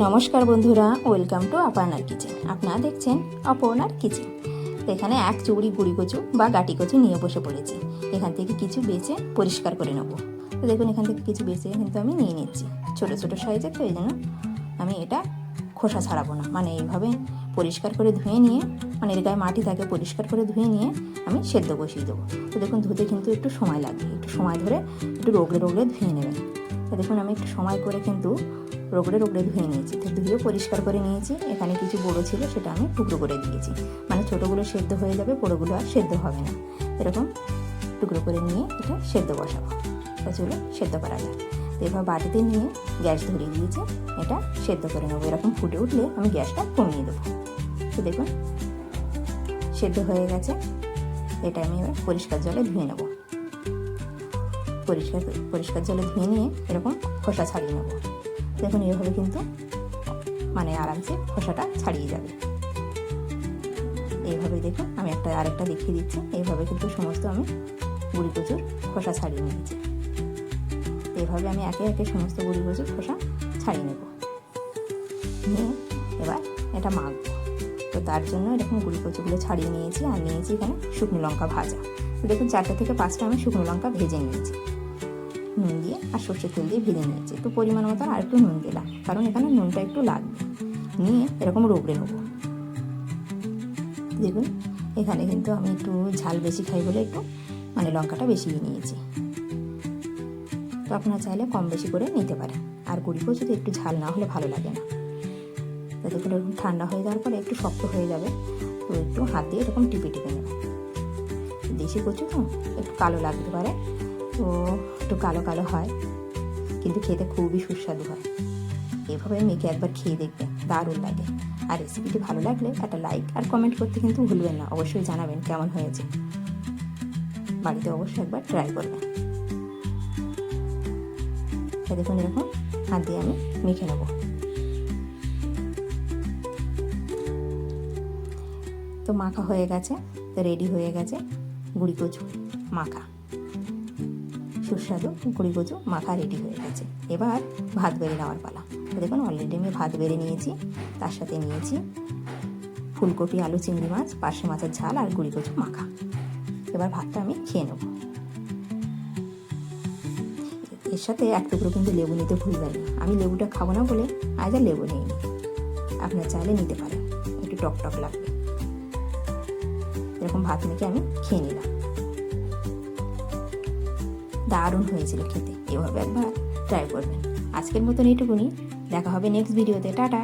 নমস্কার বন্ধুরা, welcome to অপর্ণার kitchen. আপনারা দেখছেন অপর্ণার কিচেন। এখানে এক চুড়ি গুড়ি কচু বা গাটি কচু নিয়ে বসে পড়েছি। এখান থেকে কিছু বেছে পরিষ্কার করে নেব। তো দেখুন, এখান থেকে কিছু বেছে কিন্তু আমি নিয়ে নিচ্ছি। ছোটো ছোটো সাইজের তো এই জন্য আমি এটা খোসা ছাড়াবো না। মানে এইভাবে পরিষ্কার করে ধুয়ে নিয়ে মানে এর গায়ে মাটি থাকে, পরিষ্কার করে ধুয়ে নিয়ে আমি সেদ্ধ বসিয়ে দেবো। তো দেখুন, ধুতে কিন্তু একটু সময় লাগবে একটু সময় ধরে একটু রোগড়ে রোগড়ে ধুয়ে নেবেন। তো দেখুন, আমি একটু সময় করে কিন্তু রোগড়ে রোগড়ে ধুয়ে নিয়েছি। তো ধুয়ে পরিষ্কার করে নিয়েছি। এখানে কিছু বড়ো ছিল, সেটা আমি টুকরো করে দিয়েছি। মানে ছোটোগুলো সেদ্ধ হয়ে যাবে, বড়োগুলো আর সেদ্ধ হবে না। এরকম টুকরো করে নিয়ে এটা সেদ্ধ বসাবো। তা সেদ্ধ করা যায় তো এবার বাটিতে নিয়ে গ্যাস ধরিয়ে দিয়েছি। এটা সেদ্ধ করে নেব। এরকম ফুটে উঠলে আমি গ্যাসটা কমিয়ে দেবো। তো দেখুন, সেদ্ধ হয়ে গেছে। এটা আমি এবার পরিষ্কার জলে ধুয়ে নেব। পরিষ্কার পরিষ্কার জলে ধুয়ে নিয়ে এরকম খোসা ছাড়িয়ে নেব। দেখুন এইভাবে কিন্তু মানে আরামসে খোসাটা ছাড়িয়ে যাবে। এইভাবে দেখুন, আমি একটা আরেকটা দেখিয়ে দিচ্ছি। এইভাবে কিন্তু সমস্ত আমি গুড়ি কচুর খোসা ছাড়িয়ে নিয়েছি। এইভাবে আমি একে একে সমস্ত গুড়ি কচুর খোসা ছাড়িয়ে নেব। নিয়ে এবার এটা মাখবো। তো তার জন্য এরকম গুড়ি কচুগুলো ছাড়িয়ে নিয়েছি আর নিয়েছি এখানে শুকনো লঙ্কা ভাজা। দেখুন, চারটে থেকে পাঁচটা আমি শুকনো লঙ্কা ভেজে নিয়েছি। নুন দিয়ে আর সর্ষের তেল দিয়ে ভেজে নিয়েছি। একটু পরিমাণ মতো আর একটু নুন দিলাম, কারণ এখানে নুনটা একটু লাগবে। নিয়ে এরকম রোগড়ে নেব। দেখুন, এখানে কিন্তু আমি একটু ঝাল বেশি খাই বলে একটু মানে লঙ্কাটা বেশি নিয়েছি। তো আপনারা চাইলে কম বেশি করে নিতে পারেন। আর গুড়ি কচুতে একটু ঝাল না হলে ভালো লাগে না। তো দেখুন, এরকম ঠান্ডা হয়ে যাওয়ার পরে একটু শক্ত হয়ে যাবে। তো একটু হাত দিয়ে এরকম টিপে টিপে নেবেন। দেশি কচু তো, একটু কালো লাগতে পারে। তো একটু কালো কালো হয়, কিন্তু খেতে খুবই সুস্বাদু হয়। এভাবে মেয়েকে একবার খেয়ে দেখবেন দারুণ লাগে। আর রেসিপিটি ভালো লাগলে একটা লাইক আর কমেন্ট করতে কিন্তু ভুলবেন না, অবশ্যই জানাবেন কেমন হয়েছে। বাড়িতে অবশ্যই একবার ট্রাই করবেন। দেখুন এরকম হাত দিয়ে আমি মেখে নেব। তো মাখা হয়ে গেছে তো রেডি হয়ে গেছে, গুড়ি কচু মাখা। সুস্বাদু গুড়ি কচু মাখা রেডি হয়ে গেছে। এবার ভাত বেড়ে নেওয়ার পালা। তো দেখুন অলরেডি আমি ভাত বেড়ে নিয়েছি। তার সাথে নিয়েছি ফুলকপি, আলু, চিংড়ি মাছ, পার্শে মাছের ঝাল আর গুড়ি কচু মাখা। এবার ভাতটা আমি খেয়ে নেব। এর সাথে এক টুকরো কিন্তু লেবু নিতে ভুলবেন না। আমি লেবুটা খাব না বলে আজ আর লেবু নিইনি। আপনার চাইলে নিতে পারেন। একটু টক টক লাগবে। এরকম ভাত মেখে আমি খেয়ে নিলাম। দারুণ হয়েছিল খেতে। এভাবে একবার ট্রাই করবেন। আজকের মতন এটুকুনি দেখা হবে নেক্সট ভিডিওতে টাটা।